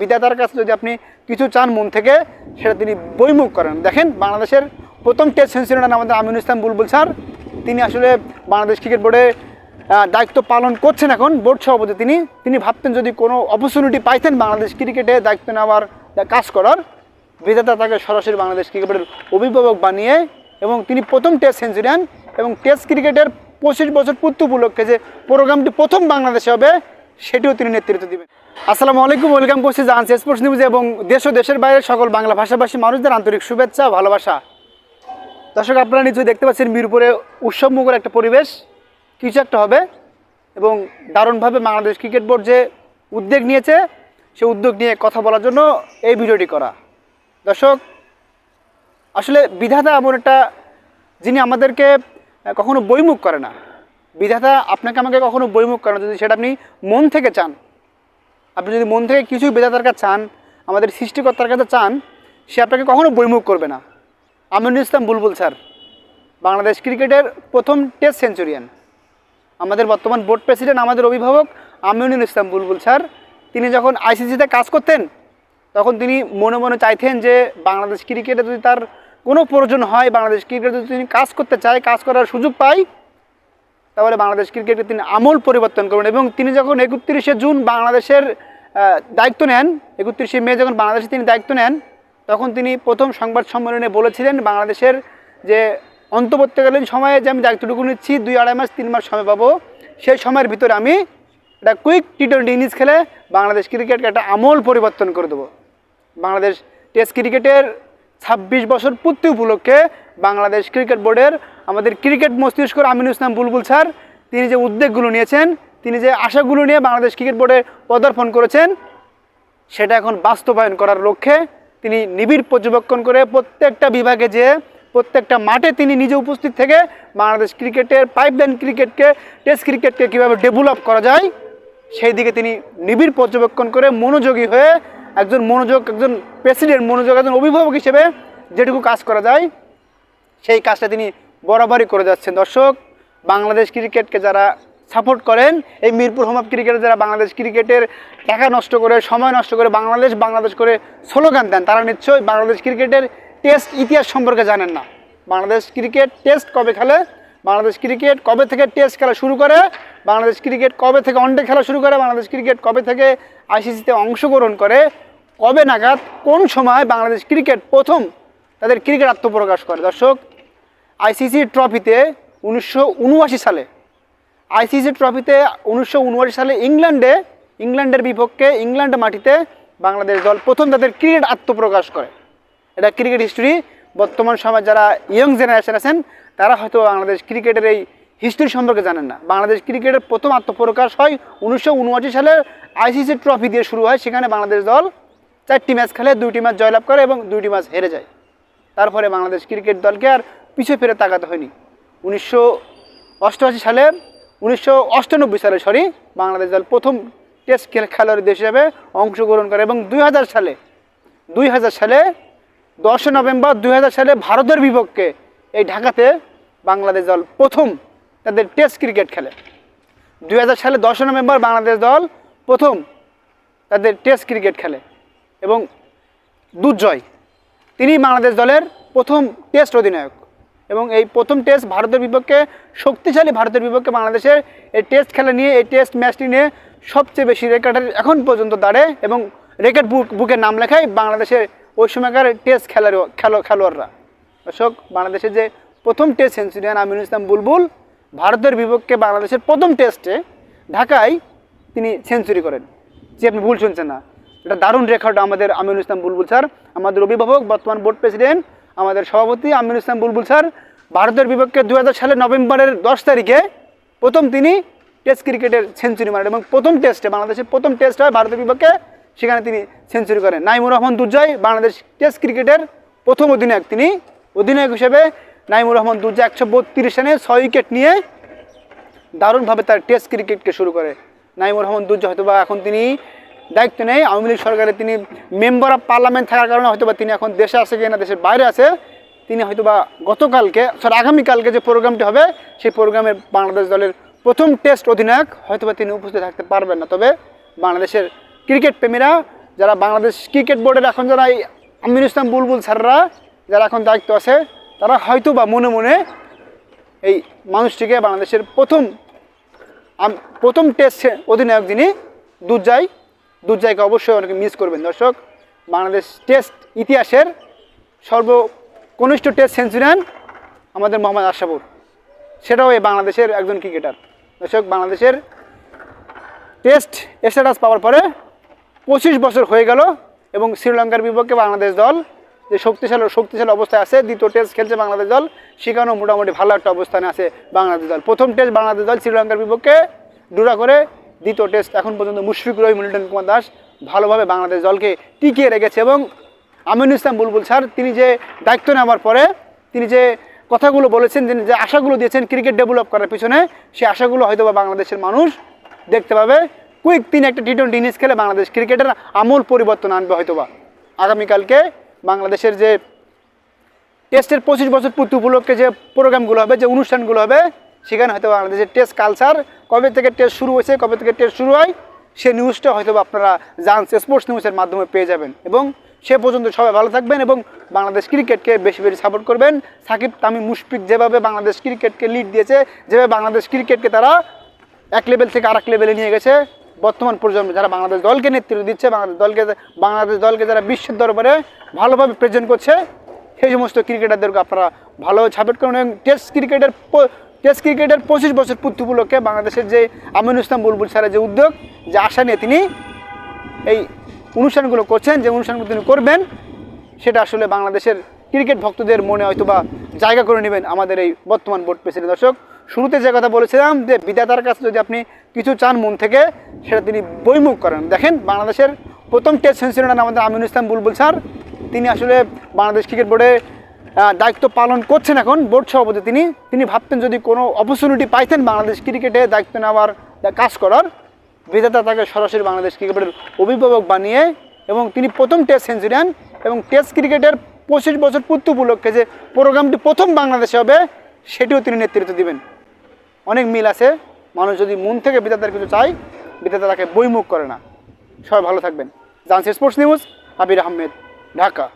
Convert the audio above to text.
বিধাতার কাছে যদি আপনি কিছু চান মন থেকে, সেটা তিনি বইমুখ করেন। দেখেন, বাংলাদেশের প্রথম টেস্ট সেঞ্চুরিয়ান আমাদের আমিনুল ইসলাম বুলবুল স্যার। তিনি আসলে বাংলাদেশ ক্রিকেট বোর্ডে দায়িত্ব পালন করছেন এখন। বোর্ড সভাপতি তিনি। তিনি ভাবতেন যদি কোনো অপরচুনিটি পাইতেন বাংলাদেশ ক্রিকেটে দায়িত্ব নেওয়ার, কাজ করার, বিধাতা তাকে সরাসরি বাংলাদেশ ক্রিকেটের অভিভাবক বানিয়ে এবং তিনি প্রথম টেস্ট সেঞ্চুরিয়ান এবং টেস্ট ক্রিকেটের পঁচিশ বছর পূর্তি উপলক্ষে যে প্রোগ্রামটি প্রথম বাংলাদেশে হবে, সেটিও তিনি নেতৃত্ব দিবেন। আসসালামু আলাইকুম, ওয়েলকাম করছি জাহান্স স্পোর্টস নিউজ এবং দেশ ও দেশের বাইরে সকল বাংলা ভাষাভাষী মানুষদের আন্তরিক শুভেচ্ছা, ভালোবাসা। দর্শক, আপনারা নিশ্চয়ই দেখতে পাচ্ছেন মিরপুরে উৎসবমুখর একটা পরিবেশ, কিছু একটা হবে এবং দারুণভাবে বাংলাদেশ ক্রিকেট বোর্ড যে উদ্যোগ নিয়েছে, সে উদ্যোগ নিয়ে কথা বলার জন্য এই ভিডিওটি করা। দর্শক, আসলে বিধাতা এমন একটা যিনি আমাদেরকে কখনো বইমুখ করে না। বিধাতা আপনাকে আমাকে কখনো বইমুখ করে না। যদি সেটা আপনি মন থেকে চান আপনি যদি মন থেকে কিছুই বিধাতার কাছে চান, আমাদের সৃষ্টিকর্তার কাছে চান, সে আপনাকে কখনো বইমুখ করবে না। আমিনুল ইসলাম বুলবুল স্যার, বাংলাদেশ ক্রিকেটের প্রথম টেস্ট সেঞ্চুরিয়ান। আমাদের বর্তমান বোর্ড প্রেসিডেন্ট, আমাদের অভিভাবক আমিনুল ইসলাম বুলবুল স্যার, তিনি যখন আইসিসিতে কাজ করতেন, তখন তিনি মনে মনে চাইতেন যে বাংলাদেশ ক্রিকেটে যদি তার কোনো প্রয়োজন হয়, বাংলাদেশ ক্রিকেটে যদি তিনি কাজ করতে চায়, কাজ করার সুযোগ পায়, তাহলে বাংলাদেশ ক্রিকেটে তিনি আমূল পরিবর্তন করবেন। এবং তিনি যখন একত্রিশে জুন বাংলাদেশের দায়িত্ব নেন। একত্রিশে মে যখন বাংলাদেশে তিনি দায়িত্ব নেন, তখন তিনি প্রথম সংবাদ সম্মেলনে বলেছিলেন, বাংলাদেশের যে অন্তর্বর্তীকালীন সময়ে যে আমি দায়িত্বটুকু নিচ্ছি, দুই আড়াই মাস, তিন মাস সময় পাবো, সেই সময়ের ভিতরে আমি একটা কুইক টি টোয়েন্টি ইনিংস খেলে বাংলাদেশ ক্রিকেটকে একটা আমূল পরিবর্তন করে দেবো। বাংলাদেশ টেস্ট ক্রিকেটের ছাব্বিশ বছর পূর্তি উপলক্ষে বাংলাদেশ ক্রিকেট বোর্ডের আমাদের ক্রিকেট মস্তিষ্ক আমিনুল ইসলাম বুলবুল স্যার, তিনি যে উদ্যোগগুলো নিয়েছেন তিনি যে আশাগুলো নিয়ে বাংলাদেশ ক্রিকেট বোর্ডে পদার্পণ করেছেন, সেটা এখন বাস্তবায়ন করার লক্ষ্যে তিনি নিবিড় পর্যবেক্ষণ করে প্রত্যেকটা বিভাগে যে প্রত্যেকটা মাঠে তিনি নিজে উপস্থিত থেকে বাংলাদেশ ক্রিকেটের পাইপলাইন ক্রিকেটকে টেস্ট ক্রিকেটকে কীভাবে ডেভেলপ করা যায়, সেই দিকে তিনি নিবিড় পর্যবেক্ষণ করে মনোযোগী হয়ে একজন মনোযোগ, একজন প্রেসিডেন্ট মনোযোগ, একজন অভিভাবক হিসেবে যেটুকু কাজ করা যায়, সেই কাজটা তিনি বরাবরই করে যাচ্ছেন। দর্শক, বাংলাদেশ ক্রিকেটকে যারা সাপোর্ট করেন। এই মিরপুর হোম অফ ক্রিকেটে যারা বাংলাদেশ ক্রিকেটের টাকা নষ্ট করে, সময় নষ্ট করে বাংলাদেশ বাংলাদেশ করে স্লোগান দেন, তারা নিশ্চয়ই বাংলাদেশ ক্রিকেটের টেস্ট ইতিহাস সম্পর্কে জানেন না। বাংলাদেশ ক্রিকেট টেস্ট কবে খেলে? বাংলাদেশ ক্রিকেট কবে থেকে টেস্ট খেলা শুরু করে? বাংলাদেশ ক্রিকেট কবে থেকে ওয়ানডে খেলা শুরু করে? বাংলাদেশ ক্রিকেট কবে থেকে আইসিসিতে অংশগ্রহণ করে? কবে নাগাদ, কোন সময় বাংলাদেশ ক্রিকেট প্রথম তাদের ক্রিকেট আত্মপ্রকাশ করে? দর্শক আইসিসি ট্রফিতে উনিশশো উনআশি সালে আইসিসি ট্রফিতে উনিশশো উনআশি সালে ইংল্যান্ডে, ইংল্যান্ডের বিপক্ষে ইংল্যান্ড মাটিতে বাংলাদেশ দল প্রথম তাদের ক্রিকেট আত্মপ্রকাশ করে। এটা ক্রিকেট হিস্ট্রি। বর্তমান সময় যারা ইয়ং জেনারেশন আছেন, তারা হয়তো বাংলাদেশ ক্রিকেটের এই হিস্ট্রি সম্পর্কে জানেন না। বাংলাদেশ ক্রিকেটের প্রথম আত্মপ্রকাশ হয় উনিশশো উনআশি সালে আইসিসি ট্রফি দিয়ে শুরু হয়। সেখানে বাংলাদেশ দল চারটি ম্যাচ খেলে, দুইটি ম্যাচ জয়লাভ করে এবং দুইটি ম্যাচ হেরে যায়। তারপরে বাংলাদেশ ক্রিকেট দলকে আর পিছু ফিরে তাকাতে হয়নি। উনিশশো অষ্টআশি সালে উনিশশো সালে সরি বাংলাদেশ দল প্রথম টেস্ট খেল, খেলোয়াড় দেশ হিসেবে অংশগ্রহণ করে এবং দুই হাজার সালে, দুই হাজার সালে দশই নভেম্বর, দুই হাজার সালে ভারতের বিপক্ষে এই ঢাকাতে বাংলাদেশ দল প্রথম তাদের টেস্ট ক্রিকেট খেলে। দুই হাজার সালে দশই নভেম্বর বাংলাদেশ দল প্রথম তাদের টেস্ট ক্রিকেট খেলে এবং দুর্জয় তিনি বাংলাদেশ দলের প্রথম টেস্ট অধিনায়ক। এবং এই প্রথম টেস্ট ভারতের বিপক্ষে শক্তিশালী ভারতের বিপক্ষে বাংলাদেশের এই টেস্ট খেলা নিয়ে, এই টেস্ট ম্যাচটি নিয়ে সবচেয়ে বেশি রেকর্ডের এখন পর্যন্ত দাঁড়ে এবং রেকর্ড বুক বুকে নাম লেখায় বাংলাদেশের ওই সময়কার টেস্ট খেলার খেলো, খেলোয়াড়রা। দর্শক, বাংলাদেশের যে প্রথম টেস্ট সেঞ্চুরিয়ান আমিনুল ইসলাম বুলবুল, ভারতের বিপক্ষে বাংলাদেশের প্রথম টেস্টে ঢাকায় তিনি সেঞ্চুরি করেন। যে আপনি ভুল শুনছেন না। এটা দারুণ রেকর্ড আমাদের আমিনুল ইসলাম বুলবুল স্যার, আমাদের অভিভাবক, বর্তমান বোর্ড প্রেসিডেন্ট আমাদের সভাপতি আমিনুল ইসলাম বুলবুল স্যার, ভারতের বিপক্ষে দু সালের নভেম্বরের দশ তারিখে প্রথম তিনি টেস্ট ক্রিকেটের সেঞ্চুরি মারেন এবং প্রথম টেস্টে বাংলাদেশের প্রথম টেস্ট হয় ভারতের বিপক্ষে, সেখানে তিনি সেঞ্চুরি করেন। নাইমুর রহমান দুর্জয়, বাংলাদেশ টেস্ট ক্রিকেটের প্রথম অধিনায়ক। তিনি অধিনায়ক হিসেবে নাইমুর রহমান দুর্জয় একশো বত্রিশ রানে ছয় উইকেট নিয়ে দারুণভাবে তার টেস্ট ক্রিকেটকে শুরু করে। নাইমুর রহমান দুর্জয় হয়তো বা এখন তিনি দায়িত্ব নেই। আওয়ামী লীগ সরকারে তিনি মেম্বার অফ পার্লামেন্ট থাকার কারণে হয়তো তিনি এখন দেশে আছে কিনা, দেশের বাইরে আছে, তিনি হয়তো বা গতকালকে সরি আগামীকালকে যে প্রোগ্রামটি হবে, সেই প্রোগ্রামে বাংলাদেশ দলের প্রথম টেস্ট অধিনায়ক হয়তো বা তিনি উপস্থিত থাকতে পারবেন না। তবে বাংলাদেশের ক্রিকেট প্রেমীরা, যারা বাংলাদেশ ক্রিকেট বোর্ডের এখন যারা এই আমির ইসলাম বুলবুল স্যাররা, যারা এখন দায়িত্ব আছে, তারা হয়তো বা মনে মনে এই মানুষটিকে বাংলাদেশের প্রথম প্রথম টেস্ট অধিনায়ক যিনি দুর্জয় দুর্জয়কে অবশ্যই অনেকে মিস করবেন। দর্শক, বাংলাদেশ টেস্ট ইতিহাসের সর্বকনিষ্ঠ টেস্ট সেঞ্চুরিয়ান আমাদের মোহাম্মদ আশরাফুর সেটাও এই বাংলাদেশের একজন ক্রিকেটার দর্শক, বাংলাদেশের টেস্ট স্ট্যাটাস পাওয়ার পরে পঁচিশ বছর হয়ে গেল এবং শ্রীলঙ্কার বিপক্ষে বাংলাদেশ দল যে শক্তিশালী শক্তিশালী অবস্থায় আছে, দ্বিতীয় টেস্ট খেলছে বাংলাদেশ দল, সেখানেও মোটামুটি ভালো একটা অবস্থানে আছে বাংলাদেশ দল। প্রথম টেস্ট বাংলাদেশ দল শ্রীলঙ্কার বিপক্ষে ডুরা করে দ্বিতীয় টেস্ট এখন পর্যন্ত মুশফিক রহিম মিল্টন কুমার দাস ভালোভাবে বাংলাদেশ দলকে টিকিয়ে রেখেছে এবং আমিনুল ইসলাম বুলবুল স্যার, তিনি যে দায়িত্ব নেওয়ার পরে তিনি যে কথাগুলো বলেছেন, তিনি যে আশাগুলো দিয়েছেন ক্রিকেট ডেভেলপ করার পিছনে সেই আশাগুলো হয়তো বা বাংলাদেশের মানুষ দেখতে পাবে। কুইক তিন একটা টি টোয়েন্টি ইনিংস খেলে বাংলাদেশ ক্রিকেটের আমূল পরিবর্তন আনবে হয়তোবা। আগামীকালকে বাংলাদেশের যে টেস্টের পঁচিশ বছর পূর্তি উপলক্ষে যে প্রোগ্রামগুলো হবে, যে অনুষ্ঠানগুলো হবে সেখানে হয়তো বাংলাদেশের টেস্ট কালচার কবে থেকে টেস্ট শুরু হয়েছে, কবে থেকে টেস্ট শুরু হয়, সে নিউজটা হয়তো আপনারা জানস স্পোর্টস নিউজের মাধ্যমে পেয়ে যাবেন। এবং সে পর্যন্ত সবাই ভালো থাকবেন এবং বাংলাদেশ ক্রিকেটকে বেশি বেশি সাপোর্ট করবেন। সাকিব, তামিম, মুশফিক যেভাবে বাংলাদেশ ক্রিকেটকে লিড দিয়েছে, যেভাবে বাংলাদেশ ক্রিকেটকে তারা এক লেভেল থেকে আরেক লেভেলে নিয়ে গেছে, বর্তমান প্রজন্ম যারা বাংলাদেশ দলকে নেতৃত্ব দিচ্ছে, বাংলাদেশ দলকে বাংলাদেশ দলকে যারা বিশ্বের দরবারে ভালোভাবে প্রেজেন্ট করছে, সেই সমস্ত ক্রিকেটারদেরকে আপনারা ভালোভাবে সাপোর্ট করুন এবং টেস্ট ক্রিকেটের টেস্ট ক্রিকেটের পঁচিশ বছর পূর্তি উপলক্ষে বাংলাদেশের যে আমিনুল ইসলাম বুলবুল স্যারের যে উদ্যোগ, যে আশা নিয়ে তিনি এই অনুষ্ঠানগুলো করছেন, যে অনুষ্ঠানগুলো তিনি করবেন, সেটা আসলে বাংলাদেশের ক্রিকেট ভক্তদের মনে হয়তো বা জায়গা করে নেবেন আমাদের এই বর্তমান বোর্ড প্রেসিডেন্ট। দর্শক, শুরুতে যে কথা বলেছিলাম যে বিধাতার কাছে যদি আপনি কিছু চান মন থেকে, সেটা তিনি বইমুখ করেন। দেখেন, বাংলাদেশের প্রথম টেস্ট সেঞ্চুরিয়ান আমাদের আমিনুল ইসলাম বুলবুল স্যার, তিনি আসলে বাংলাদেশ ক্রিকেট বোর্ডে দায়িত্ব পালন করছেন এখন বোর্ড সভাপতি তিনি। তিনি ভাবতেন যদি কোনো অপরচুনিটি পাইতেন বাংলাদেশ ক্রিকেটে দায়িত্ব নেওয়ার, কাজ করার, বিধাতা তাকে সরাসরি বাংলাদেশ ক্রিকেটের অভিভাবক বানিয়ে এবং তিনি প্রথম টেস্ট সেঞ্চুরিয়ান এবং টেস্ট ক্রিকেটের পঁচিশ বছর পূর্তি উপলক্ষে যে প্রোগ্রামটি প্রথম বাংলাদেশে হবে, সেটিও তিনি নেতৃত্ব দিবেন। অনেক মিল আছে। মানুষ যদি মন থেকে বিধাতার কিছু চায়, বিধাতা তাকে বইমুখ করে না। সবাই ভালো থাকবেন। জানসি স্পোর্টস নিউজ, আবির আহমেদ, ঢাকা।